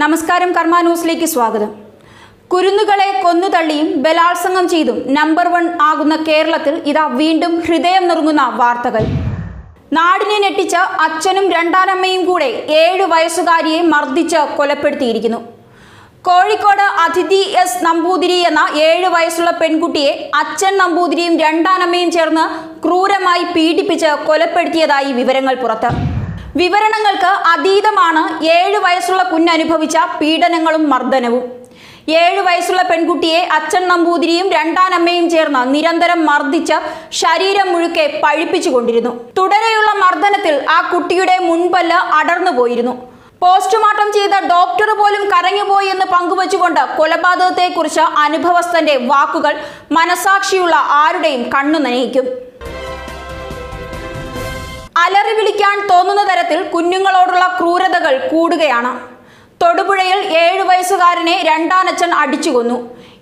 നമസ്കാരം കർമ്മ ന്യൂസിലേക്ക് സ്വാഗതം. കുരുന്നുകളെ കൊന്നുതള്ളിയും ബലാത്സംഗം ചെയ്തും നമ്പർ വൺ ആകുന്ന കേരളത്തിൽ ഇതാ വീണ്ടും ഹൃദയം നിറങ്ങുന്ന വാർത്തകൾ. നാടിനെ ഞെട്ടിച്ച അച്ഛനും രണ്ടാനമ്മയും കൂടെ ഏഴു വയസ്സുകാരിയെ മർദ്ദിച്ച് കൊലപ്പെടുത്തിയിരിക്കുന്നു. കോഴിക്കോട് അതിഥി എസ് നമ്പൂതിരി എന്ന ഏഴ് വയസ്സുള്ള പെൺകുട്ടിയെ അച്ഛൻ നമ്പൂതിരിയും രണ്ടാനമ്മയും ചേർന്ന് ക്രൂരമായി പീഡിപ്പിച്ച് കൊലപ്പെടുത്തിയതായി വിവരങ്ങൾ പുറത്ത്. വിവരണങ്ങൾക്ക് അതീതമാണ് ഏഴ് വയസ്സുള്ള കുഞ്ഞനുഭവിച്ച പീഡനങ്ങളും മർദ്ദനവും. ഏഴു വയസ്സുള്ള പെൺകുട്ടിയെ അച്ഛൻ നമ്പൂതിരിയും രണ്ടാനമ്മയും ചേർന്ന് നിരന്തരം മർദ്ദിച്ച് ശരീരം മുഴുക്കെ പഴിപ്പിച്ചുകൊണ്ടിരുന്നു. തുടരെയുള്ള മർദ്ദനത്തിൽ ആ കുട്ടിയുടെ മുൻപല്ല് അടർന്നു പോയിരുന്നു. പോസ്റ്റ്മോർട്ടം ചെയ്ത ഡോക്ടർ പോലും കരഞ്ഞുപോയി എന്ന് പങ്കുവച്ചുകൊണ്ട് കൊലപാതകത്തെക്കുറിച്ച് അനുഭവസ്ഥന്റെ വാക്കുകൾ മനസാക്ഷിയുള്ള ആരുടെയും കണ്ണു നനയിക്കും അലറി വിളിക്കാൻ തോന്നുന്ന തരത്തിൽ കുഞ്ഞുങ്ങളോടുള്ള ക്രൂരതകൾ കൂടുകയാണ്. തൊടുപുഴയിൽ ഏഴു വയസ്സുകാരനെ രണ്ടാനച്ഛൻ അടിച്ചുകൊന്നു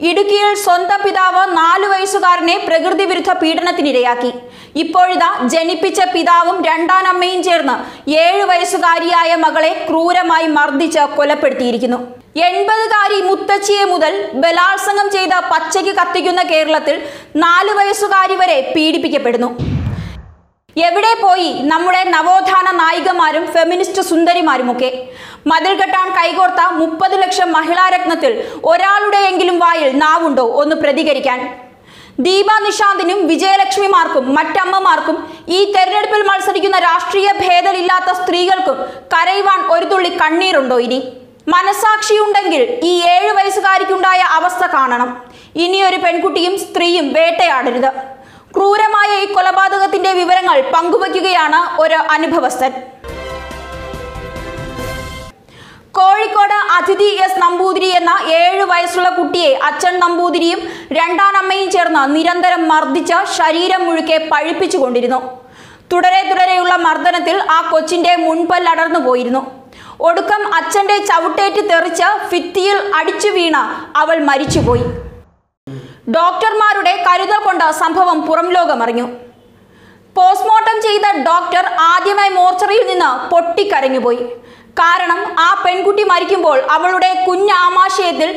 ഇടുക്കിയിൽ സ്വന്തം പിതാവ് നാലു വയസ്സുകാരനെ പ്രകൃതി വിരുദ്ധ പീഡനത്തിനിരയാക്കി. ഇപ്പോഴിതാ ജനിപ്പിച്ച പിതാവും രണ്ടാനമ്മയും ചേർന്ന് ഏഴു വയസ്സുകാരിയായ മകളെ ക്രൂരമായി മർദ്ദിച്ച് കൊലപ്പെടുത്തിയിരിക്കുന്നു. എൺപതുകാരി മുത്തച്ഛിയെ മുതൽ ബലാത്സംഗം ചെയ്ത പച്ചയ്ക്ക് കത്തിക്കുന്ന കേരളത്തിൽ നാലു വയസ്സുകാരി വരെ പീഡിപ്പിക്കപ്പെടുന്നു. എവിടെ പോയി നമ്മുടെ നവോത്ഥാന നായികമാരും ഫെമിനിസ്റ്റ് സുന്ദരിമാരുമൊക്കെ? മതിൽ കെട്ടാൻ കൈകോർത്ത മുപ്പത് ലക്ഷം മഹിളാരത്നത്തിൽ ഒരാളുടെയെങ്കിലും വായിൽ നാവുണ്ടോ ഒന്ന് പ്രതികരിക്കാൻ? ദീപ നിഷാന്തിനും വിജയലക്ഷ്മിമാർക്കും മറ്റമ്മമാർക്കും ഈ തെരഞ്ഞെടുപ്പിൽ മത്സരിക്കുന്ന രാഷ്ട്രീയ ഭേദമില്ലാത്ത സ്ത്രീകൾക്കും കരയുവാൻ ഒരു തുള്ളി കണ്ണീരുണ്ടോ ഇനി? മനസാക്ഷിയുണ്ടെങ്കിൽ ഈ ഏഴു വയസ്സുകാരിക്കുണ്ടായ അവസ്ഥ കാണണം. ഇനിയൊരു പെൺകുട്ടിയും സ്ത്രീയും വേട്ടയാടരുത്. ക്രൂരമായ ഈ കൊലപാതകത്തിന്റെ വിവരങ്ങൾ പങ്കുവയ്ക്കുകയാണ് ഒരു അനുഭവസ്ഥൻ. കോഴിക്കോട് അതിഥി എസ് നമ്പൂതിരി എന്ന ഏഴു വയസ്സുള്ള കുട്ടിയെ അച്ഛൻ നമ്പൂതിരിയും രണ്ടാനമ്മയും ചേർന്ന് നിരന്തരം മർദ്ദിച്ച് ശരീരം മുഴുക്കെ പഴിപ്പിച്ചുകൊണ്ടിരുന്നു. തുടരെ തുടരെയുള്ള മർദ്ദനത്തിൽ ആ കൊച്ചിന്റെ മുൻപല്ലടർന്നു പോയിരുന്നു. ഒടുക്കം അച്ഛന്റെ ചവിട്ടേറ്റ് തെറിച്ച് ഫിത്തിയിൽ അടിച്ചു വീണ അവൾ മരിച്ചുപോയി. ഡോക്ടർമാരുടെ കരുതൽ കൊണ്ട് സംഭവം പുറം ലോകമറിഞ്ഞു. പോസ്റ്റ്മോർട്ടം ചെയ്ത ഡോക്ടർ ആദ്യമായി മോർച്ചറിയിൽ നിന്ന് പൊട്ടിക്കരഞ്ഞുപോയി. കാരണം ആ പെൺകുട്ടി മരിക്കുമ്പോൾ അവളുടെ കുഞ്ഞാമാശയത്തിൽ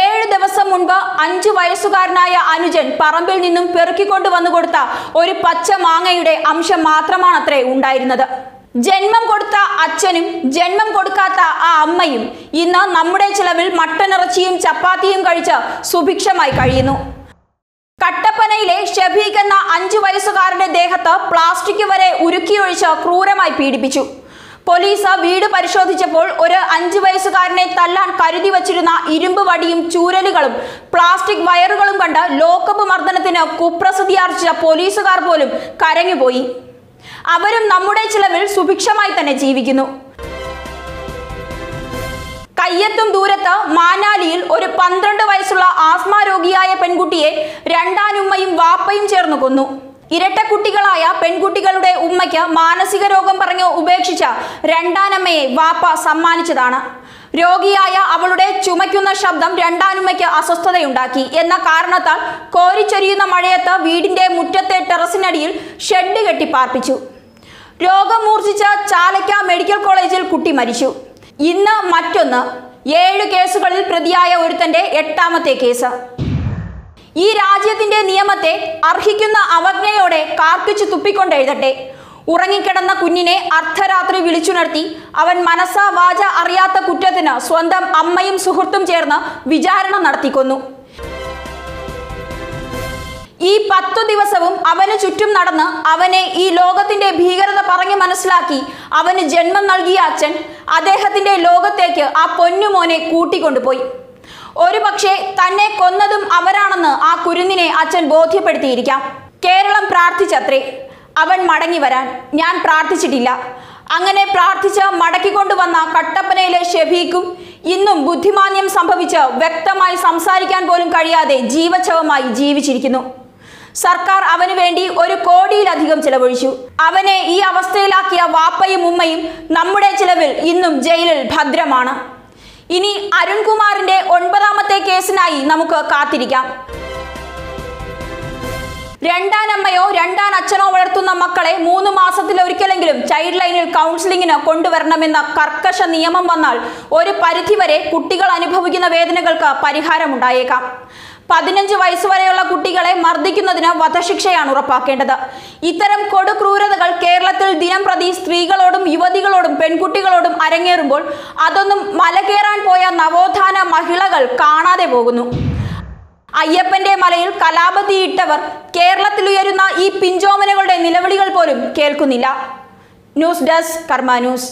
ഏഴ് ദിവസം മുൻപ് അഞ്ചു വയസ്സുകാരനായ അനുജൻ പറമ്പിൽ നിന്നും പെറുക്കിക്കൊണ്ടു വന്നു കൊടുത്ത ഒരു പച്ച മാങ്ങയുടെ അംശം മാത്രമാണത്രേ ഉണ്ടായിരുന്നത്. ജന്മം കൊടുത്ത അച്ഛനും ജന്മം കൊടുക്കാത്ത ആ അമ്മയും ഇന്ന് നമ്മുടെ ചിലവിൽ മട്ടനിറച്ചിയും ചപ്പാത്തിയും കഴിച്ച് സുഭിക്ഷമായി കഴിയുന്നു. കട്ടപ്പനയിലെ ഷബീഖ് എന്ന അഞ്ചു വയസ്സുകാരന്റെ ദേഹത്ത് പ്ലാസ്റ്റിക് വരെ ഉരുക്കിയൊഴിച്ച് ക്രൂരമായി പീഡിപ്പിച്ചു. പോലീസ് വീട് പരിശോധിച്ചപ്പോൾ ഒരു അഞ്ചു വയസ്സുകാരനെ തല്ലാൻ കരുതി വച്ചിരുന്ന ഇരുമ്പ് വടിയും ചൂരലുകളും പ്ലാസ്റ്റിക് വയറുകളും കണ്ട് ലോക്കപ്പ് മർദ്ദനത്തിന് കുപ്രസിദ്ധിയാർജിച്ച പോലീസുകാർ പോലും കരഞ്ഞുപോയി. അവരും നമ്മുടെ ചിലവിൽ സുഭിക്ഷമായി തന്നെ ജീവിക്കുന്നു. കയ്യെത്തും ദൂരത്ത് മാനാലിയിൽ ഒരു പന്ത്രണ്ട് വയസ്സുള്ള ആസ്മ രോഗിയായ പെൺകുട്ടിയെ രണ്ടാനുമ്മയും വാപ്പയും ചേർന്ന് കൊന്നു. ഇരട്ട കുട്ടികളായ പെൺകുട്ടികളുടെ ഉമ്മയ്ക്ക് മാനസിക രോഗം പറഞ്ഞ് ഉപേക്ഷിച്ച രണ്ടാനമ്മയെ വാപ്പ സമ്മാനിച്ചതാണ്. രോഗിയായ അവളുടെ ചുമയ്ക്കുന്ന ശബ്ദം രണ്ടാനുമ്മയ്ക്ക് അസ്വസ്ഥതയുണ്ടാക്കി. എന്ന കാരണത്താൽ കോരിച്ചൊരിയുന്ന മഴയത്ത് വീടിന്റെ മുറ്റത്തെ ടെറസിനടിയിൽ ഷെഡ് കെട്ടി പാർപ്പിച്ചു. രോഗം മൂർച്ഛിച്ച ചാലക്ക മെഡിക്കൽ കോളേജിൽ കുട്ടി മരിച്ചു. ഇന്ന് മറ്റൊന്ന് ഏഴ് കേസുകളിൽ പ്രതിയായ ഒരുത്തന്റെ എട്ടാമത്തെ കേസ്. ഈ രാജ്യത്തിന്റെ നിയമത്തെ അർഹിക്കുന്ന അവജ്ഞയോടെ കാർക്കിച്ചു തുപ്പിക്കൊണ്ടെഴുതട്ടെ ഉറങ്ങിക്കിടന്ന കുഞ്ഞിനെ അർദ്ധരാത്രി വിളിച്ചുണർത്തി അവൻ മനസ്സാ വാച അറിയാത്ത കുറ്റത്തിന് സ്വന്തം അമ്മയും സുഹൃത്തും ചേർന്ന് വിചാരണ നടത്തിക്കൊന്നു. ഈ പത്തു ദിവസവും അവന് ചുറ്റും നടന്ന് അവനെ ഈ ലോകത്തിന്റെ ഭീകരത പറഞ്ഞു മനസ്സിലാക്കി അവന് ജന്മം നൽകിയ അച്ഛൻ അദ്ദേഹത്തിന്റെ ലോകത്തേക്ക് ആ പൊന്നുമോനെ കൂട്ടിക്കൊണ്ടുപോയി. ഒരു പക്ഷേ തന്നെ കൊന്നതും അവരാണെന്ന് ആ കുരുന്നിനെ അച്ഛൻ ബോധ്യപ്പെടുത്തിയിരിക്കാം. കേരളം പ്രാർത്ഥിച്ചത്രേ അവൻ മടങ്ങി വരാൻ. ഞാൻ പ്രാർത്ഥിച്ചിട്ടില്ല. അങ്ങനെ പ്രാർത്ഥിച്ച് മടക്കിക്കൊണ്ടുവന്ന കട്ടപ്പനയിലെ ഷെഫീക്കും ഇന്നും ബുദ്ധിമാന്യം സംഭവിച്ച് വ്യക്തമായി സംസാരിക്കാൻ പോലും കഴിയാതെ ജീവച്ഛവമായി ജീവിച്ചിരിക്കുന്നു. സർക്കാർ അവന് വേണ്ടി ഒരു കോടിയിലധികം ചിലവഴിച്ചു. അവനെ ഈ അവസ്ഥയിലാക്കിയ വാപ്പയും ഉമ്മയും നമ്മുടെ ചിലവിൽ ഇന്നും ജയിലിൽ ഭദ്രമാണ്. ഇനി അരുൺകുമാറിന്റെ ഒൻപതാമത്തെ കേസിനായി നമുക്ക് കാത്തിരിക്കാം. രണ്ടാനമ്മയോ രണ്ടാൻ അച്ഛനോ വളർത്തുന്ന മക്കളെ മൂന്ന് മാസത്തിലൊരിക്കലെങ്കിലും ചൈൽഡ് ലൈനിൽ കൗൺസിലിംഗിന് കൊണ്ടുവരണമെന്ന കർക്കശ നിയമം വന്നാൽ ഒരു പരിധിവരെ കുട്ടികൾ അനുഭവിക്കുന്ന വേദനകൾക്ക് പരിഹാരമുണ്ടായേക്കാം. പതിനഞ്ച് വയസ്സുവരെയുള്ള കുട്ടികളെ മർദ്ദിക്കുന്നതിന് വധശിക്ഷയാണ് ഉറപ്പാക്കേണ്ടത്. ഇത്തരം കൊടുക്രൂരതകൾ കേരളത്തിൽ ദിനം പ്രതി സ്ത്രീകളോടും യുവതികളോടും പെൺകുട്ടികളോടും അരങ്ങേറുമ്പോൾ അതൊന്നും മലകേറാൻ പോയ നവോത്ഥാന മഹിളകൾ കാണാതെ പോകുന്നു. അയ്യപ്പന്റെ മലയിൽ കലാപതിയിട്ടവർ കേരളത്തിൽ ഉയരുന്ന ഈ പിഞ്ചോമനകളുടെ നിലവിളികൾ പോലും കേൾക്കുന്നില്ല. News desk Karma news.